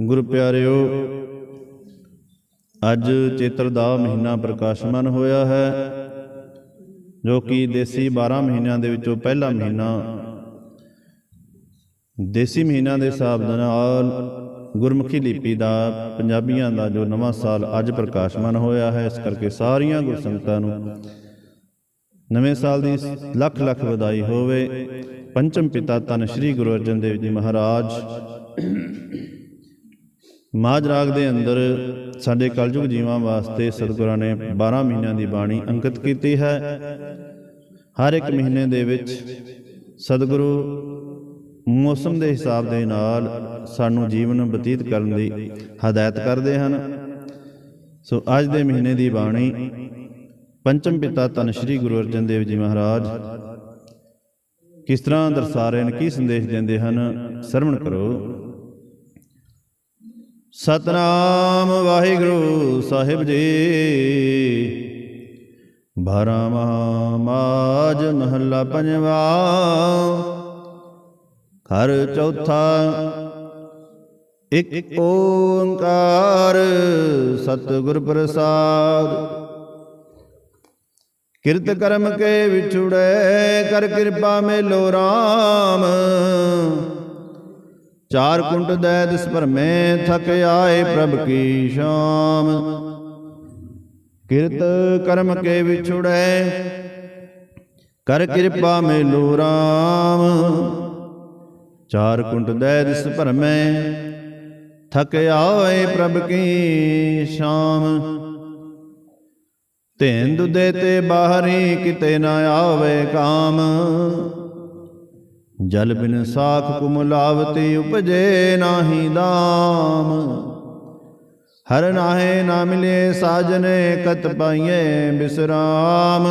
ਗੁਰ ਪਿਆਰਿਓ, ਅੱਜ ਚੇਤਰ ਦਾ ਮਹੀਨਾ ਪ੍ਰਕਾਸ਼ਮਾਨ ਹੋਇਆ ਹੈ, ਜੋ ਕਿ ਦੇਸੀ 12 ਮਹੀਨਿਆਂ ਦੇ ਵਿੱਚੋਂ ਪਹਿਲਾ ਮਹੀਨਾ। ਦੇਸੀ ਮਹੀਨਾ ਦੇ ਹਿਸਾਬ ਦੇ ਨਾਲ ਗੁਰਮੁਖੀ ਲਿਪੀ ਦਾ ਪੰਜਾਬੀਆਂ ਦਾ ਜੋ ਨਵਾਂ ਸਾਲ ਅੱਜ ਪ੍ਰਕਾਸ਼ਮਾਨ ਹੋਇਆ ਹੈ, ਇਸ ਕਰਕੇ ਸਾਰੀਆਂ ਗੁਰਸੰਗਤਾਂ ਨੂੰ ਨਵੇਂ ਸਾਲ ਦੀ ਲੱਖ ਲੱਖ ਵਧਾਈ ਹੋਵੇ। ਪੰਚਮ ਪਿਤਾ ਤਨ ਸ੍ਰੀ ਗੁਰੂ ਅਰਜਨ ਦੇਵ ਜੀ ਮਹਾਰਾਜ ਮਾਝ ਰਾਗ ਦੇ ਅੰਦਰ ਸਾਡੇ ਕਲਯੁਗ ਜੀਵਾਂ ਵਾਸਤੇ ਸਤਿਗੁਰਾਂ ਨੇ 12 ਮਹੀਨਿਆਂ ਦੀ ਬਾਣੀ ਅੰਕਿਤ ਕੀਤੀ ਹੈ। ਹਰ ਇੱਕ ਮਹੀਨੇ ਦੇ ਵਿੱਚ ਸਤਿਗੁਰੂ ਮੌਸਮ ਦੇ ਹਿਸਾਬ ਦੇ ਨਾਲ ਸਾਨੂੰ ਜੀਵਨ ਬਤੀਤ ਕਰਨ ਦੀ ਹਦਾਇਤ ਕਰਦੇ ਹਨ। ਸੋ ਅੱਜ ਦੇ ਮਹੀਨੇ ਦੀ ਬਾਣੀ ਪੰਚਮ ਪਿਤਾ ਤਨ ਸ੍ਰੀ ਗੁਰੂ ਅਰਜਨ ਦੇਵ ਜੀ ਮਹਾਰਾਜ ਕਿਸ ਤਰ੍ਹਾਂ ਦਰਸਾ ਰਹੇ ਨੇ ਕੀ ਸੰਦੇਸ਼ ਦਿੰਦੇ ਹਨ, ਸਰਵਣ ਕਰੋ। ਸਤਨਾਮ ਵਾਹਿਗੁਰੂ ਸਾਹਿਬ ਜੀ। ਬਾਰਾਂ ਮਾਜ ਮਹੱਲਾ ਪੰਜਵਾ। ਘਰ ਚੌਥਾ। ਇਕ ਓੰਕਾਰ ਸਤਿਗੁਰ ਪ੍ਰਸਾਦ। ਕਿਰਤ ਕਰਮ ਕੇ ਵਿਛੁੜੇ, ਕਰ ਕਿਰਪਾ ਮੇਲੋ RAM ਚਾਰ ਕੁੰਟ ਦੈ ਦਿਸ ਭਰਮੇ ਥਕ ਆਏ ਪ੍ਰਭ ਕੀ ਸ਼ਾਮ। ਕਿਰਤ ਕਰਮ ਕੇ ਵਿਛੁੜੇ, ਕਰ ਕਿਰਪਾ ਮੇਲੋ RAM ਚਾਰ ਕੁੰਟ ਦੈ ਦਿਸ ਭਰਮੇ ਥਕ ਆਏ ਪ੍ਰਭ ਕੀ ਸ਼ਾਮ। ਧੇਂਦ ਦੇ ਤੇ ਬਾਹਰੀ ਕਿਤੇ ਨਾ ਆਵੇ ਕਾਮ। ਜਲ ਬਿਨ ਸਾਖ ਕੁਮਲਾਵਤੀ ਉਪਜੇ ਨਾਹੀ ਦਾਮ। ਹਰ ਨਾਹੇ ਨਾ ਮਿਲੇ ਸਾਜਨੇ ਕਤ ਪਾਈਏ ਬਿਸਰਾਮ।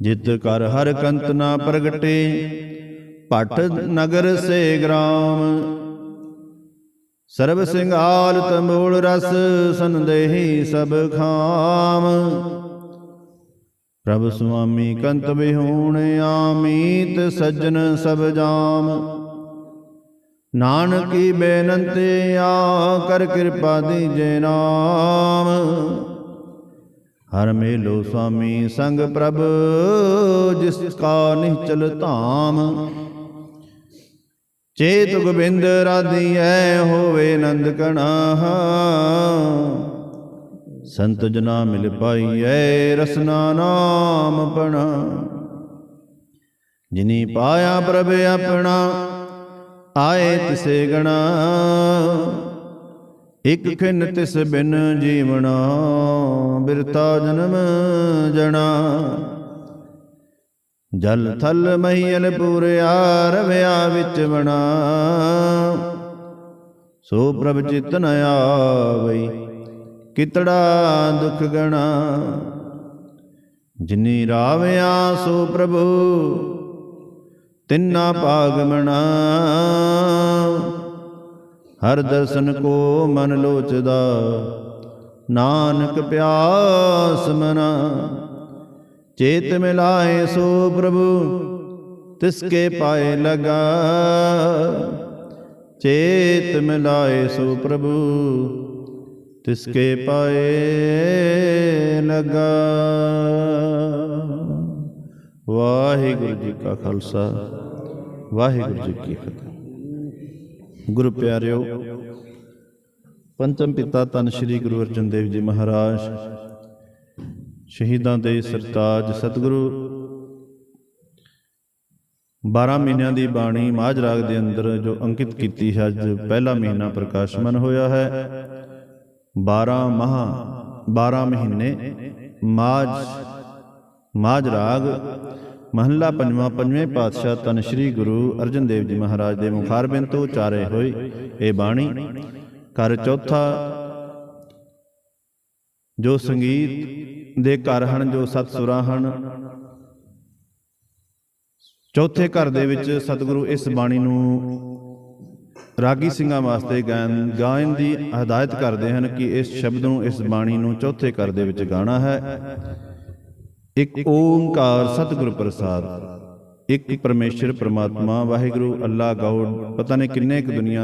ਜਿਤ ਕਰ ਹਰ ਕੰਤ ਨਾ ਪ੍ਰਗਟੇ ਪਟ ਨਗਰ ਸੇ ਗ੍ਰਾਮ। ਸਰਬ ਸਿੰਘਾਲ ਤੰਬੂਲ ਰਸ ਸੰਦੇਹੀ ਸਭ ਖਾਮ। ਪ੍ਰਭ ਸੁਆਮੀ ਕੰਤ ਬਿਹੂਣ ਆਮੀਤ ਸੱਜਣ ਸਭ ਜਾਮ। ਨਾਨਕੀ ਬੇਨੰਤੀ ਆ, ਕਰ ਕਿਰਪਾ ਦੀਜੇ ਨਾਮ। ਹਰ ਮੇਲੋ ਸੁਆਮੀ ਸੰਗ ਪ੍ਰਭ, ਜਿਸ ਕਾ ਨਿਚਲ ਧਾਮ। ਚੇਤ ਗੋਬਿੰਦ ਰਾਧੀ ਐ ਹੋਵੇ ਨੰਦ ਕਣਾ। ਸੰਤ ਜਨਾ ਮਿਲ ਪਾਈਐ, ਰਸਨਾ ਨਾਮ ਪਣਾ ਜਿਨੀ ਪਾਇਆ ਪ੍ਰਭ ਆਪਣਾ, ਆਏ ਤਿਸੇ ਗਣਾ। ਇਕ ਖਿਨ ਤਿਸ ਬਿਨ ਜੀਵਣਾ, ਬਿਰਤਾ ਜਨਮ ਜਣਾ। ਜਲ ਥਲ ਮਹੀਲ ਪੂਰਿਆ ਰਵਿਆ ਵਿੱਚ ਬਣਾ ਸੋ ਪ੍ਰਭ ਚਿਤ ਨ ਆਵਈ ਕਿਤੜਾ ਦੁਖ ਗਣਾ? ਜਿਨੀ ਰਾਵਿਆ ਸੋ ਪ੍ਰਭੂ, ਤਿੰਨਾ ਪਾਗਮਣਾ ਹਰ ਦਰਸ਼ਨ ਕੋ ਮਨ ਲੋਚਦਾ, ਨਾਨਕ ਪਿਆਸ ਮਨਾ। ਚੇਤ ਮਿਲਾਏ ਸੋ ਪ੍ਰਭੂ ਤਿਸਕੇ ਪਾਏ ਲਗਾ। ਚੇਤ ਮਿਲਾਏ ਸੋ ਪ੍ਰਭੂ ਤਿਸਕੇ ਪਾਏ ਲਗਾ ਵਾਹਿਗੁਰੂ ਜੀ ਕਾ ਖਾਲਸਾ, ਵਾਹਿਗੁਰੂ ਜੀ ਕੀ ਫਤਿਹ। ਗੁਰੂ ਪਿਆਰਿਓ, ਪੰਚਮ ਪਿਤਾ ਤਨ ਸ੍ਰੀ ਗੁਰੂ ਅਰਜਨ ਦੇਵ ਜੀ ਮਹਾਰਾਜ, ਸ਼ਹੀਦਾਂ ਦੇ ਸਰਤਾਜ ਸਤਿਗੁਰੂ 12 ਮਹੀਨਿਆਂ ਦੀ ਬਾਣੀ ਮਾਝ ਰਾਗ ਦੇ ਅੰਦਰ ਜੋ ਅੰਕਿਤ ਕੀਤੀ ਹੈ, ਅੱਜ ਪਹਿਲਾ ਮਹੀਨਾ ਪ੍ਰਕਾਸ਼ਮਨ ਹੋਇਆ ਹੈ। 12 ਮਹਾ 12 ਮਹੀਨੇ ਮਾਝ ਮਾਝ ਰਾਗ, ਮਹੱਲਾ ਪੰਜਵਾਂ, ਪੰਜਵੇਂ ਪਾਤਸ਼ਾਹ ਤਨ ਸ੍ਰੀ ਗੁਰੂ ਅਰਜਨ ਦੇਵ ਜੀ ਮਹਾਰਾਜ ਦੇ ਮੁਖਾਰਬਿੰਦ ਤੋਂ ਉਚਾਰੇ ਹੋਏ ਇਹ ਬਾਣੀ। ਘਰ ਚੌਥਾ, ਜੋ ਸੰਗੀਤ ਦੇ ਘਰ ਹਨ, ਜੋ ਸਤ ਸੁਰਾਂ ਹਨ। ਚੌਥੇ ਘਰ ਦੇ ਵਿੱਚ ਸਤਿਗੁਰੂ ਇਸ ਬਾਣੀ ਨੂੰ ਰਾਗੀ ਸਿੰਘਾਂ ਵਾਸਤੇ ਗਾਇਨ ਗਾਇਨ ਦੀ ਹਦਾਇਤ ਕਰਦੇ ਹਨ ਕਿ ਇਸ ਸ਼ਬਦ ਨੂੰ ਇਸ ਬਾਣੀ ਨੂੰ ਚੌਥੇ ਕਰ ਦੇ ਵਿੱਚ ਗਾਣਾ ਹੈ। ਇੱਕ ਓੰਕਾਰ ਸਤਿਗੁਰ ਪ੍ਰਸਾਦ। ਇੱਕ ਪਰਮੇਸ਼ਰ ਪ੍ਰਮਾਤਮਾ, ਵਾਹਿਗੁਰੂ, ਅੱਲਾ, ਗੌਡ, ਪਤਾ ਨਹੀਂ ਕਿੰਨੇ ਕੁ ਦੁਨੀਆ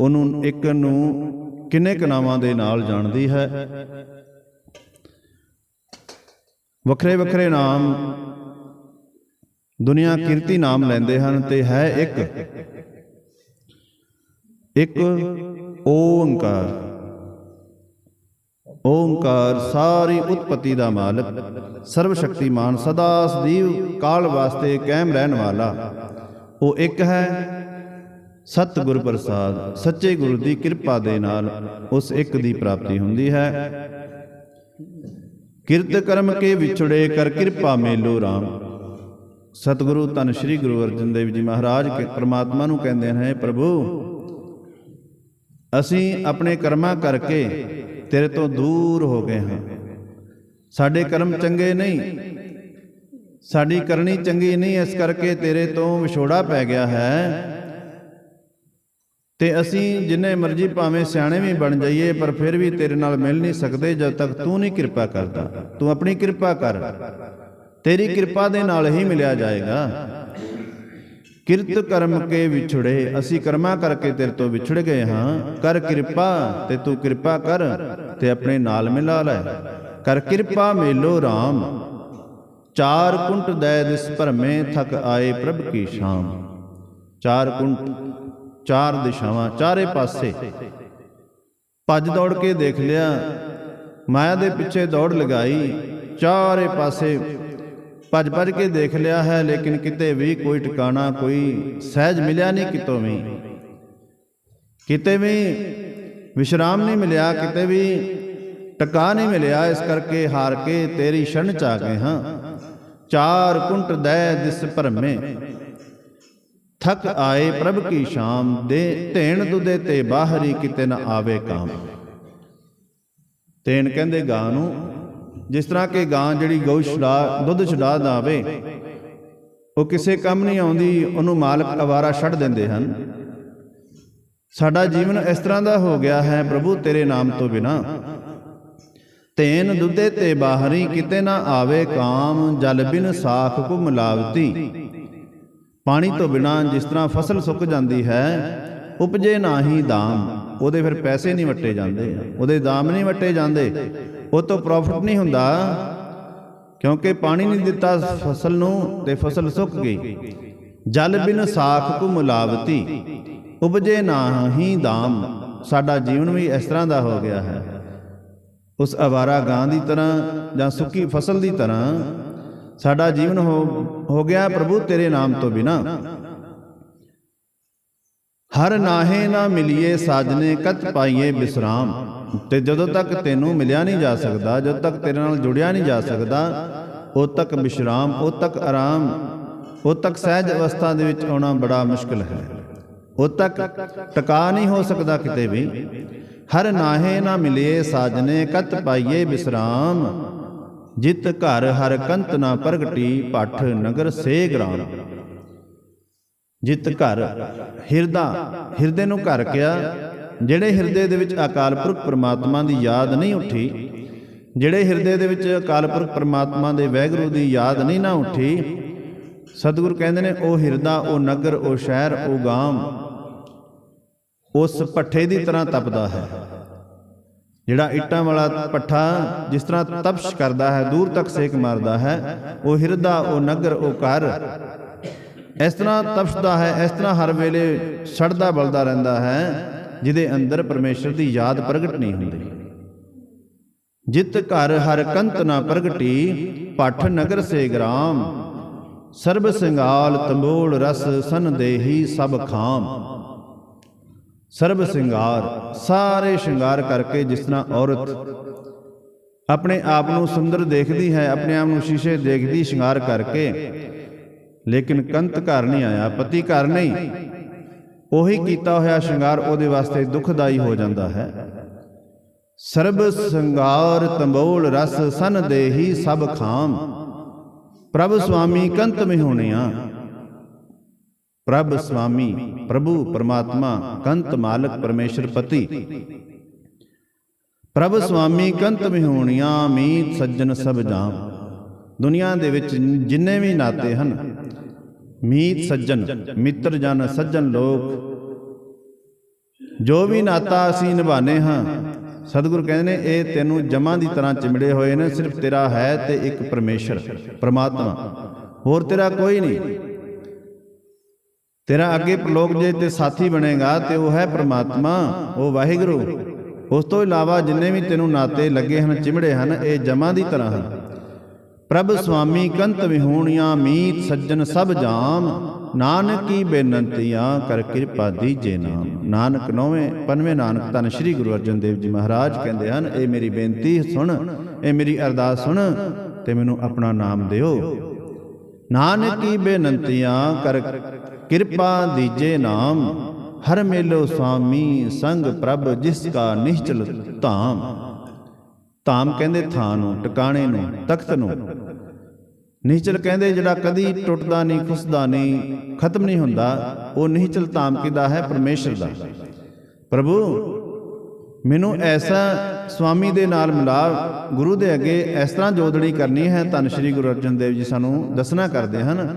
ਉਹਨੂੰ ਇੱਕ ਨੂੰ ਕਿੰਨੇ ਕੁ ਨਾਵਾਂ ਦੇ ਨਾਲ ਜਾਣਦੀ ਹੈ। ਵੱਖਰੇ ਵੱਖਰੇ ਨਾਮ ਦੁਨੀਆ ਕੀਰਤੀ ਨਾਮ ਲੈਂਦੇ ਹਨ ਤੇ ਹੈ ਇੱਕ। ਇੱਕ ਓੰਕਾਰ। ਓੰਕਾਰ ਸਾਰੀ ਉਤਪਤੀ ਦਾ ਮਾਲਕ ਸਰਵ ਸ਼ਕਤੀਮਾਨ ਸਦਾ ਸਦੀਵ ਕਾਲ ਵਾਸਤੇ ਕਾਇਮ ਰਹਿਣ ਵਾਲਾ। ਉਹ ਇੱਕ ਹੈ ਸਤ ਗੁਰ ਪ੍ਰਸਾਦ, ਸੱਚੇ ਗੁਰੂ ਦੀ ਕਿਰਪਾ ਦੇ ਨਾਲ ਉਸ ਇੱਕ ਦੀ ਪ੍ਰਾਪਤੀ ਹੁੰਦੀ ਹੈ। ਕਿਰਤ ਕਰਮ ਕੇ ਵਿਛੜੇ ਕਰ ਕਿਰਪਾ ਮੇਲੋ RAM ਸਤਿਗੁਰੂ ਧੰਨ ਸ਼੍ਰੀ ਗੁਰੂ ਅਰਜਨ ਦੇਵ ਜੀ ਮਹਾਰਾਜ ਕੇ ਪ੍ਰਮਾਤਮਾ ਨੂੰ ਕਹਿੰਦੇ ਨੇ, ਪ੍ਰਭੂ ਅਸੀਂ ਆਪਣੇ ਕਰਮਾਂ ਕਰਕੇ ਤੇਰੇ ਤੋਂ ਦੂਰ ਹੋ ਗਏ ਹਾਂ। ਸਾਡੇ ਕਰਮ ਚੰਗੇ ਨਹੀਂ, ਸਾਡੀ ਕਰਨੀ ਚੰਗੀ ਨਹੀਂ, ਇਸ ਕਰਕੇ ਤੇਰੇ ਤੋਂ ਵਿਛੋੜਾ ਪੈ ਗਿਆ ਹੈ। ਤੇ ਅਸੀਂ ਜਿੰਨੇ ਮਰਜ਼ੀ ਭਾਵੇਂ ਸਿਆਣੇ ਵੀ ਬਣ ਜਾਈਏ, ਪਰ ਫਿਰ ਵੀ ਤੇਰੇ ਨਾਲ ਮਿਲ ਨਹੀਂ ਸਕਦੇ, ਜਦ ਤੱਕ ਤੂੰ ਨਹੀਂ ਕਿਰਪਾ ਕਰਦਾ। ਤੂੰ ਆਪਣੀ ਕਿਰਪਾ ਕਰ। ਤੇਰੀ ਕਿਰਪਾ ਦੇ ਨਾਲ ਹੀ ਮਿਲਿਆ ਜਾਏਗਾ। ਕਿਰਤ ਕਰਮ ਕੇ ਵਿਛੜੇ, ਅਸੀਂ ਕਰਮਾ ਕਰਕੇ ਤੇਰੇ ਤੋਂ ਵਿਛੜ ਗਏ ਹਾਂ। ਕਰ ਕਿਰਪਾ ਤੇ ਤੂੰ ਕਿਰਪਾ ਕਰ ਤੇ ਆਪਣੇ ਨਾਲ ਮਿਲਾ ਲੈ। ਕਰ ਕਿਰਪਾ ਮੇਲੋ RAM ਚਾਰ ਕੁੰਟ ਦੈ ਦਿਸ ਭਰਮੇ ਥਕ ਆਏ ਪ੍ਰਭ ਕੀ ਸ਼ਾਮ। ਚਾਰ ਕੁੰਟ, ਚਾਰ ਦਿਸ਼ਾਵਾਂ, ਚਾਰੇ ਪਾਸੇ। ਭੱਜ ਦੌੜ ਕੇ ਦੇਖ ਲਿਆ। ਮਾਇਆ ਦੇ ਪਿੱਛੇ ਦੌੜ ਲਗਾਈ। ਚਾਰੇ ਪਾਸੇ ਭੱਜ ਭੱਜ ਕੇ ਦੇਖ ਲਿਆ ਹੈ, ਲੇਕਿਨ ਕਿਤੇ ਵੀ ਕੋਈ ਟਿਕਾਣਾ, ਕੋਈ ਸਹਿਜ ਮਿਲਿਆ ਨਹੀਂ ਕਿਤੋਂ ਵੀ। ਕਿਤੇ ਵੀ ਵਿਸ਼ਰਾਮ ਨਹੀਂ ਮਿਲਿਆ, ਕਿਤੇ ਵੀ ਟਿਕਾ ਨਹੀਂ ਮਿਲਿਆ, ਇਸ ਕਰਕੇ ਹਾਰ ਕੇ ਤੇਰੀ ਸ਼ਰਨ ਚ ਆ ਗਏ ਹਾਂ। ਚਾਰ ਕੁੰਟ ਦੈ ਦਿਸ ਭਰਮੇ। ਥਕ ਆਏ ਪ੍ਰਭ ਕੀ ਸ਼ਾਮ, ਦੇ ਧੇਣ ਦੁਦੇ ਤੇ ਬਾਹਰੀ ਕਿਤੇ ਨਾ ਆਵੇ ਕਾਮ। ਤੇਣ ਕਹਿੰਦੇ ਗਾਂ ਨੂੰ ਜਿਸ ਤਰ੍ਹਾਂ ਕਿ ਗਾਂ ਜਿਹੜੀ ਗਊ ਛਡਾ, ਦੁੱਧ ਛਡਾ ਦਾਵੇ, ਉਹ ਕਿਸੇ ਕੰਮ ਨਹੀਂ ਆਉਂਦੀ, ਉਹਨੂੰ ਮਾਲਕ ਅਵਾਰਾ ਛੱਡ ਦਿੰਦੇ ਹਨ। ਸਾਡਾ ਜੀਵਨ ਇਸ ਤਰ੍ਹਾਂ ਦਾ ਹੋ ਗਿਆ ਹੈ, ਪ੍ਰਭੂ ਤੇਰੇ ਨਾਮ ਤੋਂ ਬਿਨਾ। ਤੇਨ ਦੁੱਧੇ ਤੇ ਬਾਹਰੀ ਕਿਤੇ ਨਾ ਆਵੇ ਕਾਮ, ਜਲ ਬਿਨ ਸਾਖ ਕੋ ਮਿਲਾਵਤੀ ਪਾਣੀ ਤੋਂ ਬਿਨਾ ਜਿਸ ਤਰ੍ਹਾਂ ਫਸਲ ਸੁੱਕ ਜਾਂਦੀ ਹੈ, ਉਪਜੇ ਨਾਹੀ ਦਾਮ। ਉਹਦੇ ਫਿਰ ਪੈਸੇ ਨਹੀਂ ਵਟੇ ਜਾਂਦੇ। ਉਹਦੇ ਦਾਮ ਨਹੀਂ ਵਟੇ ਜਾਂਦੇ। ਉਹ ਤੋਂ ਪ੍ਰੋਫਿਟ ਨਹੀਂ ਹੁੰਦਾ। ਕਿਉਂਕਿ ਪਾਣੀ ਨਹੀਂ ਦਿੱਤਾ ਫਸਲ ਨੂੰ ਤੇ ਫਸਲ ਸੁੱਕ ਗਈ। ਜਲ ਬਿਨ ਸਾਖ ਕੋ ਮਿਲਾਵਤੀ। ਉਪਜੇ ਨਾਹੀ ਦਾਮ। ਸਾਡਾ ਜੀਵਨ ਵੀ ਇਸ ਤਰ੍ਹਾਂ ਦਾ ਹੋ ਗਿਆ ਹੈ। ਉਸ ਅਵਾਰਾ ਗਾਂ ਦੀ ਤਰ੍ਹਾਂ ਜਾਂ ਸੁੱਕੀ ਫਸਲ ਦੀ ਤਰ੍ਹਾਂ ਸਾਡਾ ਜੀਵਨ ਹੋ ਹੋ ਗਿਆ ਪ੍ਰਭੂ ਤੇਰੇ ਨਾਮ ਤੋਂ ਬਿਨਾ। ਹਰ ਨਾਹੇ ਨਾ ਮਿਲਿਏ ਸਾਜਨੇ ਕਤ ਪਾਈਏ ਬਿਸਰਾਮ। ਤੇ ਜਦੋਂ ਤੱਕ ਤੈਨੂੰ ਮਿਲਿਆ ਨਹੀਂ ਜਾ ਸਕਦਾ, ਜਦੋਂ ਤੱਕ ਤੇਰੇ ਨਾਲ ਜੁੜਿਆ ਨਹੀਂ ਜਾ ਸਕਦਾ ਉਹ ਤੱਕ ਵਿਸ਼ਰਾਮ ਉਦ ਤੱਕ ਆਰਾਮ, ਉਦ ਤੱਕ ਸਹਿਜ ਅਵਸਥਾ ਦੇ ਵਿੱਚ ਆਉਣਾ ਬੜਾ ਮੁਸ਼ਕਲ ਹੈ। ਉਦ ਤੱਕ ਟਿਕਾ ਨਹੀਂ ਹੋ ਸਕਦਾ ਕਿਤੇ ਵੀ। ਹਰ ਨਾਹੇ ਨਾ ਮਿਲਿਏ ਸਾਜਨੇ ਕਤ ਪਾਈਏ ਬਿਸਰਾਮ। ਜਿਤ ਘਰ ਹਰ ਕੰਤ ਨਾ ਪ੍ਰਗਟੀ, ਪਠ ਨਗਰ ਸੇ ਗ੍ਰਾਮ। ਜਿਤ ਘਰ ਹਿਰਦਾ ਹਿਰਦੇ ਨੂੰ ਘਰ ਕਿਹਾ ਜਿਹੜੇ ਹਿਰਦੇ ਦੇ ਵਿੱਚ ਅਕਾਲ ਪੁਰਖ ਪ੍ਰਮਾਤਮਾ ਦੀ ਯਾਦ ਨਹੀਂ ਉੱਠੀ ਜਿਹੜੇ ਹਿਰਦੇ ਦੇ ਵਿੱਚ ਅਕਾਲ ਪੁਰਖ ਪ੍ਰਮਾਤਮਾ ਦੇ ਵੈਗਰੂ ਦੀ ਯਾਦ ਨਹੀਂ ਨਾ ਉੱਠੀ ਸਤਿਗੁਰ ਕਹਿੰਦੇ ਨੇ ਉਹ ਹਿਰਦਾ ਉਹ ਨਗਰ ਉਹ ਸ਼ਹਿਰ ਉਹ ਗਾਮ ਉਸ ਪੱਠੇ ਦੀ ਤਰ੍ਹਾਂ ਤਪਦਾ ਹੈ ਜਿਹੜਾ ਇੱਟਾਂ ਵਾਲਾ ਪੱਠਾ ਜਿਸ ਤਰ੍ਹਾਂ ਤਪਸ਼ ਕਰਦਾ ਹੈ ਦੂਰ ਤੱਕ ਸੇਕ ਮਾਰਦਾ ਹੈ ਉਹ ਹਿਰਦਾ ਉਹ ਨਗਰ ਉਹ ਘਰ ਇਸ ਤਰ੍ਹਾਂ ਤਪਸ਼ਦਾ ਹੈ, ਇਸ ਤਰ੍ਹਾਂ ਹਰ ਵੇਲੇ ਸੜਦਾ ਬਲਦਾ ਰਹਿੰਦਾ ਹੈ, ਜਿਹਦੇ ਅੰਦਰ ਪਰਮੇਸ਼ਰ ਦੀ ਯਾਦ ਪ੍ਰਗਟ ਨਹੀਂ ਹੁੰਦੀ। ਜਿਤ ਘਰ ਹਰ ਕੰਤ ਨਾ ਪ੍ਰਗਟੀ, ਪਠ ਨਗਰ ਸੇ ਗ੍ਰਾਮ, ਸਰਬ ਸਿੰਗਾਲ ਤੰਬੋਲ ਰਸ ਸਨ ਦੇਹੀ ਸਭ ਖਾਮ। ਸਰਬ ਸਿੰਗਾਰ, ਸਾਰੇ ਸ਼ਿੰਗਾਰ ਕਰਕੇ ਜਿਸ ਤਰ੍ਹਾਂ ਔਰਤ ਆਪਣੇ ਆਪ ਨੂੰ ਸੁੰਦਰ ਦੇਖਦੀ ਹੈ, ਆਪਣੇ ਆਪ ਨੂੰ ਸ਼ੀਸ਼ੇ ਦੇਖਦੀ ਸ਼ਿੰਗਾਰ ਕਰਕੇ ਲੇਕਿਨ ਕੰਤ ਘਰ ਨਹੀਂ ਆਇਆ, ਪਤੀ ਘਰ ਨਹੀਂ। ਉਹੀ ਕੀਤਾ ਹੋਇਆ ਸ਼ਿੰਗਾਰ ਉਹਦੇ ਵਾਸਤੇ ਦੁਖਦਾਈ ਹੋ ਜਾਂਦਾ ਹੈ। ਸਰਬ ਸੰਗਾਰ ਤੰਬੋਲ ਰਸ ਸਨ ਦੇਹੀ ਸਭ ਖਾਮ। ਪ੍ਰਭ ਸੁਆਮੀ ਕੰਤ ਮਿਹੁਣਿਆ ਪ੍ਰਭ ਸੁਆਮੀ ਪ੍ਰਭੂ ਪਰਮਾਤਮਾ, ਕੰਤ ਮਾਲਕ ਪਰਮੇਸ਼ਰ ਪਤੀ। ਪ੍ਰਭ ਸੁਆਮੀ ਕੰਤ ਮਿਹੁਣਿਆ ਮੀਤ ਸੱਜਣ ਸਭ ਜਾਮ। ਦੁਨੀਆ ਦੇ ਵਿੱਚ ਜਿੰਨੇ ਵੀ ਨਾਤੇ ਹਨ ਮੀਤ ਸੱਜਣ, ਮਿੱਤਰ ਜਨ ਸੱਜਣ ਲੋਕ। ਜੋ ਵੀ ਨਾਤਾ ਅਸੀਂ ਨਿਭਾਣੇ ਹਾਂ, ਸਤਿਗੁਰ ਕਹਿੰਦੇ ਨੇ, ਇਹ ਤੈਨੂੰ ਜਮਾਂ ਦੀ ਤਰ੍ਹਾਂ ਚਿਮੜੇ ਹੋਏ ਨੇ, ਸਿਰਫ ਤੇਰਾ ਹੈ ਤੇ ਇੱਕ ਪਰਮੇਸ਼ਰ, ਪ੍ਰਮਾਤਮਾ। ਹੋਰ ਤੇਰਾ ਕੋਈ ਨਹੀਂ। ਤੇਰਾ ਅੱਗੇ ਪ੍ਰਲੋਕ ਜੇ ਤੇ ਸਾਥੀ ਬਣੇਗਾ, ਤੇ ਉਹ ਹੈ ਪ੍ਰਮਾਤਮਾ, ਉਹ ਵਾਹਿਗੁਰੂ। ਉਸ ਤੋਂ ਇਲਾਵਾ ਜਿੰਨੇ ਵੀ ਤੈਨੂੰ ਨਾਤੇ ਲੱਗੇ ਹਨ, ਚਿਮੜੇ ਹਨ, ਇਹ ਜਮਾਂ ਦੀ ਤਰ੍ਹਾਂ ਹਨ। ਪ੍ਰਭ ਸੁਆਮੀ ਕੰਤ ਵਿਹੂਣੀਆਂ ਮੀਤ ਸੱਜਣ ਸਭ ਜਾਮ। ਨਾਨਕੀ ਬੇਨੰਤੀਆਂ ਕਰ ਕਿਰਪਾ ਦੀਜੇ ਨਾਮ। ਨਾਨਕ ਨੌਵੇਂ, ਪੰਜਵੇਂ ਨਾਨਕ ਧੰਨ ਸ੍ਰੀ ਗੁਰੂ ਅਰਜਨ ਦੇਵ ਜੀ ਮਹਾਰਾਜ ਕਹਿੰਦੇ ਹਨ, ਇਹ ਮੇਰੀ ਬੇਨਤੀ ਸੁਣ, ਇਹ ਮੇਰੀ ਅਰਦਾਸ ਸੁਣ ਤੇ ਮੈਨੂੰ ਆਪਣਾ ਨਾਮ ਦਿਓ। ਨਾਨਕੀ ਬੇਨੰਤੀਆਂ ਕਰ ਕਿਰਪਾ ਦੀਜੇ ਨਾਮ। ਹਰ ਮੇਲੋ ਸੁਆਮੀ ਸੰਗ ਪ੍ਰਭ ਜਿਸ ਕਾ ਨਿਸ਼ਚਲ ਧਾਮ। ਧਾਮ ਕਹਿੰਦੇ ਥਾਂ ਨੂੰ ਟਿਕਾਣੇ ਨੂੰ ਤਖਤ ਨੂੰ। ਨਿਹਚਲ ਕਹਿੰਦੇ ਜਿਹੜਾ ਕਦੀ ਟੁੱਟਦਾ ਨਹੀਂ ਖੁੱਸਦਾ ਨਹੀਂ ਖਤਮ ਨਹੀਂ ਹੁੰਦਾ ਉਹ ਨਿਹਚਲ ਧਾਮ ਕਿਦਾ ਹੈ? ਪਰਮੇਸ਼ਰ ਦਾ। ਪ੍ਰਭੂ ਮੈਨੂੰ ਐਸਾ ਸਵਾਮੀ ਦੇ ਨਾਲ ਮਿਲਾ ਗੁਰੂ ਦੇ ਅੱਗੇ ਇਸ ਤਰ੍ਹਾਂ ਜੋਦੜੀ ਕਰਨੀ ਹੈ ਧੰਨ ਸ਼੍ਰੀ ਗੁਰੂ ਅਰਜਨ ਦੇਵ ਜੀ ਸਾਨੂੰ ਦੱਸਣਾ ਕਰਦੇ ਹਨ।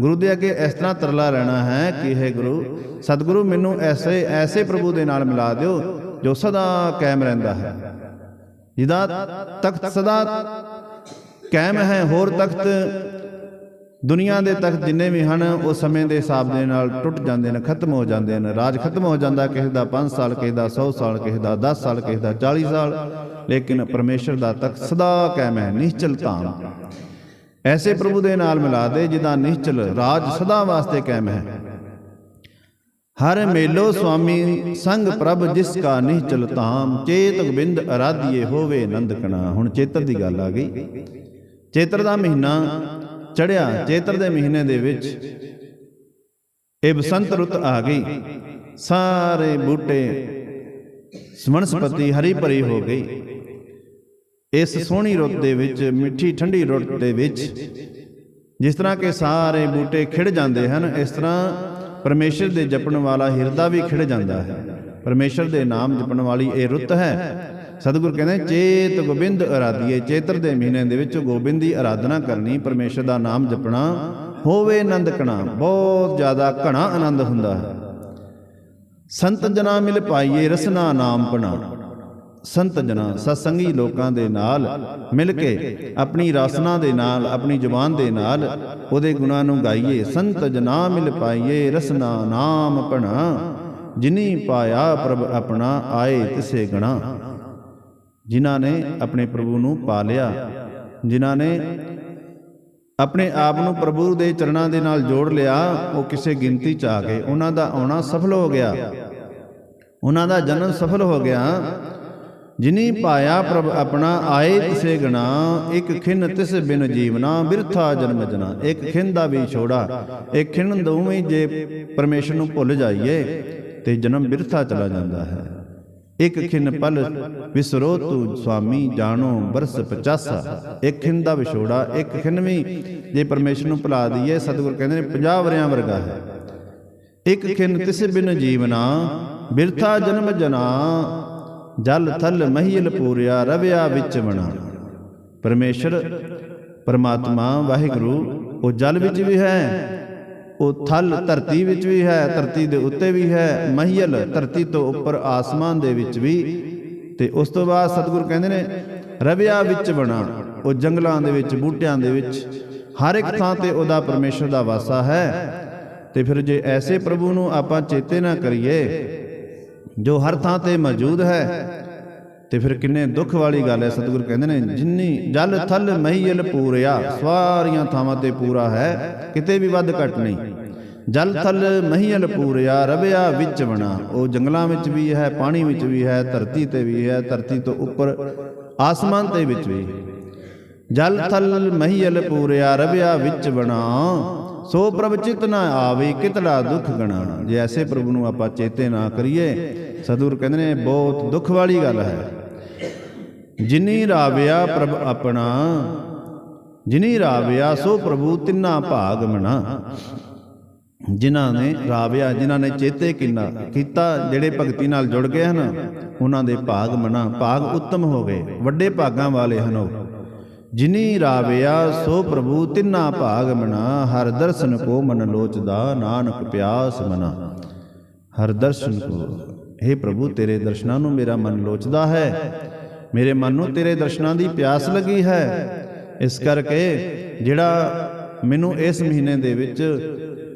ਗੁਰੂ ਦੇ ਅੱਗੇ ਇਸ ਤਰ੍ਹਾਂ ਤਰਲਾ ਰਹਿਣਾ ਹੈ ਕਿ ਹੈ ਗੁਰੂ ਸਤਿਗੁਰੂ ਮੈਨੂੰ ਐਸੇ ਐਸੇ ਪ੍ਰਭੂ ਦੇ ਨਾਲ ਮਿਲਾ ਦਿਓ ਜੋ ਸਦਾ ਕਾਇਮ ਰਹਿੰਦਾ ਹੈ। ਜਿਹਦਾ ਤਖਤ ਸਦਾ ਕਾਇਮ ਹੈ, ਹੋਰ ਤਖਤ ਦੁਨੀਆ ਦੇ ਤਖਤ ਜਿੰਨੇ ਵੀ ਹਨ, ਉਹ ਸਮੇਂ ਦੇ ਹਿਸਾਬ ਦੇ ਨਾਲ ਟੁੱਟ ਜਾਂਦੇ ਨੇ, ਖਤਮ ਹੋ ਜਾਂਦੇ ਨੇ। ਰਾਜ ਖਤਮ ਹੋ ਜਾਂਦਾ, ਕਿਸੇ ਦਾ 5 ਸਾਲ, ਕਿਸੇ ਦਾ 100 ਸਾਲ, ਕਿਸੇ ਦਾ 10 ਸਾਲ, ਕਿਸੇ ਦਾ 40 ਸਾਲ। ਲੇਕਿਨ ਪਰਮੇਸ਼ਰ ਦਾ ਤਖਤ ਸਦਾ ਕਾਇਮ ਹੈ, ਨਿਸ਼ਚਲ ਧਾਮ। ਐਸੇ ਪ੍ਰਭੂ ਦੇ ਨਾਲ ਮਿਲਾ ਦੇ ਜਿਹਦਾ ਨਿਸ਼ਚਲ ਰਾਜ ਸਦਾ ਵਾਸਤੇ ਕਾਇਮ ਹੈ। ਹਰ ਮੇਲੋ ਸੁਆਮੀ ਸੰਗ ਪ੍ਰਭ ਜਿਸ ਕਾ ਨਿਹਚਲ ਧਾਮ ਚੇਤ ਗੋਬਿੰਦ ਅਰਾਧੀਏ ਹੋਵੇ ਨੰਦਕਣਾ ਹੁਣ ਚੇਤਰ ਦੀ ਗੱਲ ਆ ਗਈ। ਚੇਤਰ ਦਾ ਮਹੀਨਾ ਚੜਿਆ ਚੇਤਰ ਦੇ ਮਹੀਨੇ ਦੇ ਵਿੱਚ ਇਹ ਬਸੰਤ ਰੁੱਤ ਆ ਗਈ। ਸਾਰੇ ਬੂਟੇ ਸਮਨਸਪਤੀ ਹਰੀ ਭਰੀ ਹੋ ਗਈ। ਇਸ ਸੋਹਣੀ ਰੁੱਤ ਦੇ ਵਿੱਚ ਮਿੱਠੀ ਠੰਡੀ ਰੁੱਤ ਦੇ ਵਿੱਚ ਜਿਸ ਤਰ੍ਹਾਂ ਕਿ ਸਾਰੇ ਬੂਟੇ ਖਿੜ ਜਾਂਦੇ ਹਨ ਇਸ ਤਰ੍ਹਾਂ ਪਰਮੇਸ਼ਰ ਦੇ ਜਪਣ ਵਾਲਾ ਹਿਰਦਾ ਵੀ ਖਿੜ ਜਾਂਦਾ ਹੈ। ਪਰਮੇਸ਼ਰ ਦੇ ਨਾਮ ਜਪਣ ਵਾਲੀ ਇਹ ਰੁੱਤ ਹੈ। ਸਤਿਗੁਰ ਕਹਿੰਦੇ, ਚੇਤ ਗੋਬਿੰਦ ਅਰਾਧੀਏ, ਚੇਤਰ ਦੇ ਮਹੀਨੇ ਦੇ ਵਿੱਚ ਗੋਬਿੰਦ ਦੀ ਆਰਾਧਨਾ ਕਰਨੀ, ਪਰਮੇਸ਼ਰ ਦਾ ਨਾਮ ਜਪਣਾ ਹੋਵੇ ਆਨੰਦ ਕਣਾ ਬਹੁਤ ਜ਼ਿਆਦਾ ਘਣਾ ਆਨੰਦ ਹੁੰਦਾ ਹੈ। ਸੰਤ ਜਨਾ ਮਿਲ ਪਾਈਏ ਰਸਨਾ ਨਾਮ ਪਣਾ। ਸੰਤ ਜਨਾ ਸਤਸੰਗੀ ਲੋਕਾਂ ਦੇ ਨਾਲ ਮਿਲ ਕੇ, ਆਪਣੀ ਰਸਨਾ ਦੇ ਨਾਲ, ਆਪਣੀ ਜ਼ੁਬਾਨ ਦੇ ਨਾਲ ਉਹਦੇ ਗੁਣਾਂ ਨੂੰ ਗਾਈਏ। ਸੰਤ ਜਨਾ ਮਿਲ ਪਾਈਏ, ਰਸਨਾ ਨਾਮ ਪਣਾ ਜਿਨੀ ਪਾਇਆ ਪ੍ਰਭ ਆਪਣਾ, ਆਏ ਤਿਸੇ ਗਣਾ। ਜਿਨ੍ਹਾਂ ਨੇ ਆਪਣੇ ਪ੍ਰਭੂ ਨੂੰ ਪਾ ਲਿਆ, ਜਿਨ੍ਹਾਂ ਨੇ ਆਪਣੇ ਆਪ ਨੂੰ ਪ੍ਰਭੂ ਦੇ ਚਰਨਾਂ ਦੇ ਨਾਲ ਜੋੜ ਲਿਆ, ਉਹ ਕਿਸੇ ਗਿਣਤੀ ਚ ਆ ਗਏ। ਉਹਨਾਂ ਦਾ ਆਉਣਾ ਸਫਲ ਹੋ ਗਿਆ। ਉਹਨਾਂ ਦਾ ਜਨਮ ਸਫਲ ਹੋ ਗਿਆ। ਜਿਨੀ ਪਾਇਆ ਪ੍ਰਭ ਆਪਣਾ ਆਏ ਤਿਸੇ ਗਣਾ, ਇੱਕ ਖਿੰਨ ਤਿਸ ਬਿਨ ਜੀਵਨਾ, ਬਿਰਥਾ ਜਨਮ ਜਨਾ। ਇੱਕ ਖਿੰਨ ਦਾ ਵੀ ਛੋੜਾ, ਇੱਕ ਖਿੰਨ ਦੋਵੇਂ ਜੇ ਪਰਮੇਸ਼ਰ ਨੂੰ ਭੁੱਲ ਜਾਈਏ, ਤੇ ਜਨਮ ਬਿਰਥਾ ਚਲਾ ਜਾਂਦਾ ਹੈ। ਇੱਕ ਖਿੰਨ ਪਲ ਵਿਸਰੋ ਤੂ ਸੁਆਮੀ, ਜਾਣੋ ਬਰਸ 50 ਇੱਕ ਖਿੰਨ ਦਾ ਵਿਛੋੜਾ ਇੱਕ ਖਿੰਨ ਵੀ ਜੇ ਪਰਮੇਸ਼ਰ ਨੂੰ ਭੁਲਾ ਦਈਏ, ਸਤਿਗੁਰ ਕਹਿੰਦੇ ਨੇ 50 ਵਰਿਆਂ ਵਰਗਾ ਹੈ। ਇੱਕ ਖਿੰਨ ਤਿਸ ਬਿਨ ਜੀਵਨਾ, ਬਿਰਥਾ ਜਨਮ ਜਨਾ। ਜਲ ਥਲ ਮਹੀਲ ਪੂਰਿਆ ਰਵਿਆ ਵਿੱਚ ਬਣਾ ਪਰਮੇਸ਼ਰ, ਪਰਮਾਤਮਾ, ਵਾਹਿਗੁਰੂ, ਉਹ ਜਲ ਵਿੱਚ ਵੀ ਹੈ, ਉਹ ਥਲ ਧਰਤੀ ਵਿੱਚ ਵੀ ਹੈ, ਧਰਤੀ ਦੇ ਉੱਤੇ ਵੀ ਹੈ, ਮਹੀਲ ਧਰਤੀ ਤੋਂ ਉੱਪਰ ਆਸਮਾਨ ਦੇ ਵਿੱਚ ਵੀ। ਤੇ ਉਸ ਤੋਂ ਬਾਅਦ ਸਤਿਗੁਰ ਕਹਿੰਦੇ ਨੇ, ਰਵਿਆ ਵਿੱਚ ਬਣਾ ਉਹ ਜੰਗਲਾਂ ਦੇ ਵਿੱਚ, ਬੂਟਿਆਂ ਦੇ ਵਿੱਚ, ਹਰ ਇੱਕ ਥਾਂ ਤੇ ਉਹਦਾ ਪਰਮੇਸ਼ਰ ਦਾ ਵਾਸਾ ਹੈ। ਤੇ ਫਿਰ ਜੇ ਐਸੇ ਪ੍ਰਭੂ ਨੂੰ ਆਪਾਂ ਚੇਤੇ ਨਾ ਕਰੀਏ ਜੋ ਹਰ ਥਾਂ ਤੇ ਮੌਜੂਦ ਹੈ। ਤੇ ਫਿਰ ਕਿੰਨੇ ਦੁੱਖ ਵਾਲੀ ਗੱਲ ਹੈ, ਸਤਿਗੁਰ ਕਹਿੰਦੇ ਨੇ, ਜਿੰਨੀ ਜਲ ਥਲ ਮਹੀਲ ਪੂਰਿਆ, ਸਾਰੀਆਂ ਥਾਵਾਂ ਤੇ ਪੂਰਾ ਹੈ, ਕਿਤੇ ਵੀ ਵੱਧ ਘਟ ਨਹੀਂ। ਜਲ ਥਲ ਮਹੀਲ ਪੂਰਿਆ, ਰਵਿਆ ਵਿੱਚ ਬਣਾ ਉਹ ਜੰਗਲਾਂ ਵਿੱਚ ਵੀ ਹੈ, ਪਾਣੀ ਵਿੱਚ ਵੀ ਹੈ, ਧਰਤੀ ਤੇ ਵੀ ਹੈ, ਧਰਤੀ ਤੋਂ ਉੱਪਰ, ਆਸਮਾਨ ਤੇ ਵਿੱਚ ਵੀ। ਜਲ ਥਲ ਮਹੀਲ ਪੂਰਿਆ, ਰਵਿਆ ਵਿੱਚ ਬਣਾ ਸੋ ਪ੍ਰਭ ਚਿਤ ਨਾ ਆਵੇ ਕਿਤੜਾ ਦੁੱਖ ਗਣਾ। ਜੇ ਐਸੇ ਪ੍ਰਭੂ ਨੂੰ ਆਪਾਂ ਚੇਤੇ ਨਾ ਕਰੀਏ, ਸਤਿਗੁਰ ਕਹਿੰਦੇ ਨੇ, ਬਹੁਤ ਦੁੱਖ ਵਾਲੀ ਗੱਲ ਹੈ। ਜਿਨੀ ਰਾਵਿਆ ਪ੍ਰਭ ਆਪਣਾ, ਜਿਨੀ ਰਾਵਿਆ ਸੋ ਪ੍ਰਭੂ ਤਿੰਨਾ ਭਾਗ ਮਣਾ ਜਿਨ੍ਹਾਂ ਨੇ ਰਾਵਿਆ, ਜਿਨ੍ਹਾਂ ਨੇ ਚੇਤੇ ਕਿੰਨਾ ਕੀਤਾ, ਜਿਹੜੇ ਭਗਤੀ ਨਾਲ ਜੁੜ ਗਏ ਹਨ, ਉਹਨਾਂ ਦੇ ਭਾਗ ਮਨਾ। ਭਾਗ ਉੱਤਮ ਹੋ ਗਏ, ਵੱਡੇ ਭਾਗਾਂ ਵਾਲੇ ਹਨ ਉਹ। ਜਿਨੀ ਰਾਵਿਆ, ਸੋ ਪ੍ਰਭੂ ਤਿੰਨਾ ਭਾਗ ਮਨਾ। ਹਰ ਦਰਸ਼ਨ ਕੋ ਮਨ ਲੋਚਦਾ, ਨਾਨਕ ਪਿਆਸ ਮਨਾ। ਹਰ ਦਰਸ਼ਨ ਕੋ हे ਪ੍ਰਭੂ, ਤੇਰੇ ਦਰਸ਼ਨਾਂ ਨੂੰ ਮੇਰਾ ਮਨ ਲੋਚਦਾ ਹੈ। ਮੇਰੇ ਮਨ ਨੂੰ ਤੇਰੇ ਦਰਸ਼ਨਾਂ ਦੀ ਪਿਆਸ ਲੱਗੀ ਹੈ। ਇਸ ਕਰਕੇ ਜਿਹੜਾ ਮੈਨੂੰ ਇਸ ਮਹੀਨੇ ਦੇ ਵਿੱਚ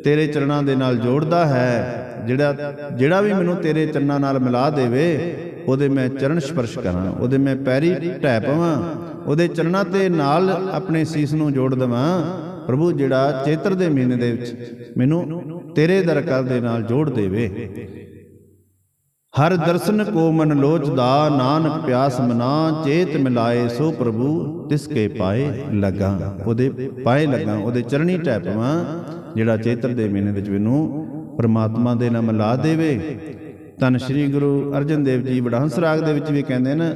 ਤੇਰੇ ਚਰਨਾਂ ਦੇ ਨਾਲ ਜੋੜਦਾ ਹੈ, ਜਿਹੜਾ ਜਿਹੜਾ ਵੀ ਮੈਨੂੰ ਤੇਰੇ ਚਰਨਾਂ ਨਾਲ ਮਿਲਾ ਦੇਵੇ, ਉਹਦੇ ਮੈਂ ਚਰਨ ਸਪਰਸ਼ ਕਰਾਂ, ਉਹਦੇ ਮੈਂ ਪੈਰੀ ਢਹਿ ਪਵਾਂ। ਉਹਦੇ ਚਰਨਾਂ ਤੇ ਨਾਲ ਆਪਣੇ ਸੀਸ ਨੂੰ ਜੋੜ ਦਵਾਂ। ਪ੍ਰਭੂ, ਜਿਹੜਾ ਚੇਤਰ ਦੇ ਮਹੀਨੇ ਦੇ ਵਿੱਚ ਮੈਨੂੰ ਤੇਰੇ ਦਰਕਾਰ ਦੇ ਨਾਲ ਜੋੜ ਦੇਵੇ। ਹਰ ਦਰਸ਼ਨ ਕੋ ਮਨ ਲੋਚਦਾ ਨਾਨਕ ਪਿਆਸ ਮਨਾ, ਚੇਤ ਮਿਲਾਏ ਸੋ ਪ੍ਰਭੂ, ਤਿਸ ਕੇ ਪਾਏ ਲਗਾ। ਉਹਦੇ ਪਾਏ ਲਗਾ, ਉਹਦੇ ਚਰਣੀ ਟੈਪਵਾਂ ਜਿਹੜਾ ਚੇਤਰ ਦੇ ਮਹੀਨੇ ਵਿੱਚ ਮੈਨੂੰ ਪ੍ਰਮਾਤਮਾ ਦੇ ਨਾਲ ਮਿਲਾ ਦੇਵੇ। ਤਨ ਸ੍ਰੀ ਗੁਰੂ ਅਰਜਨ ਦੇਵ ਜੀ, ਵਡਹੰਸ ਰਾਗ ਦੇ ਵਿੱਚ ਵੀ ਕਹਿੰਦੇ ਨੇ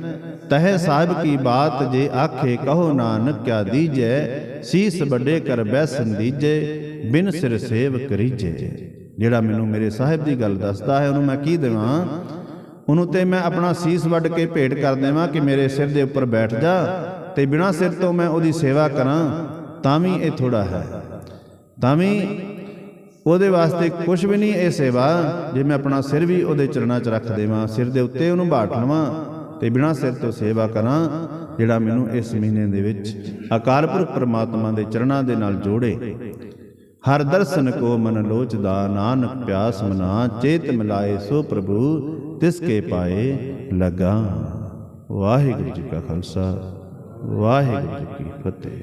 ਤਹਿ ਸਾਹਿਬ ਕੀ ਬਾਤ ਜੇ ਆਖੇ ਕਹੋ ਨਾਨਕ ਕਿਆ ਦੀਜੈ, ਸੀਸ ਵੱਡੇ ਕਰ ਬੈ ਸੰਦੀਜੈ, ਬਿਨ ਸਿਰ ਸੇਵ ਕਰੀਜੈ। ਜਿਹੜਾ ਮੈਨੂੰ ਮੇਰੇ ਸਾਹਿਬ ਦੀ ਗੱਲ ਦੱਸਦਾ ਹੈ, ਉਹਨੂੰ ਮੈਂ ਕੀ ਦੇਵਾਂ? ਉਹਨੂੰ ਤੇ ਮੈਂ ਆਪਣਾ ਸੀਸ ਵੱਢ ਕੇ ਭੇਟ ਕਰ ਦੇਵਾਂ ਕਿ ਮੇਰੇ ਸਿਰ ਦੇ ਉੱਪਰ ਬੈਠ ਜਾ ਤੇ ਬਿਨਾਂ ਸਿਰ ਤੋਂ ਮੈਂ ਉਹਦੀ ਸੇਵਾ ਕਰਾਂ, ਤਾਂ ਵੀ ਇਹ ਥੋੜਾ ਹੈ। ਤਾਂ ਵੀ ਉਹਦੇ ਵਾਸਤੇ ਕੁਝ ਵੀ ਨਹੀਂ ਇਹ ਸੇਵਾ, ਜੇ ਮੈਂ ਆਪਣਾ ਸਿਰ ਵੀ ਉਹਦੇ ਚਰਨਾਂ 'ਚ ਰੱਖ ਦੇਵਾਂ, ਸਿਰ ਦੇ ਉੱਤੇ ਉਹਨੂੰ ਬਾਟ ਲਵਾਂ ਤੇ ਬਿਨਾਂ ਸਿਰ ਤੋਂ ਸੇਵਾ ਕਰਾਂ, ਜਿਹੜਾ ਮੈਨੂੰ ਇਸ ਮਹੀਨੇ ਦੇ ਵਿੱਚ ਅਕਾਲ ਪੁਰਖ ਪਰਮਾਤਮਾ ਦੇ ਚਰਨਾਂ ਦੇ ਨਾਲ ਜੋੜੇ। ਹਰ ਦਰਸ਼ਨ ਕੋ ਮਨ ਲੋਚਦਾ, ਨਾਨਕ ਪਿਆਸ ਮਨਾ, ਚੇਤ ਮਿਲਾਏ ਸੋ ਪ੍ਰਭੂ, ਤਿਸ ਕੇ ਪਾਏ ਲਗਾ। ਵਾਹਿਗੁਰੂ ਜੀ ਕਾ ਖਾਲਸਾ, ਵਾਹਿਗੁਰੂ ਜੀ ਕੀ ਫਤਿਹ।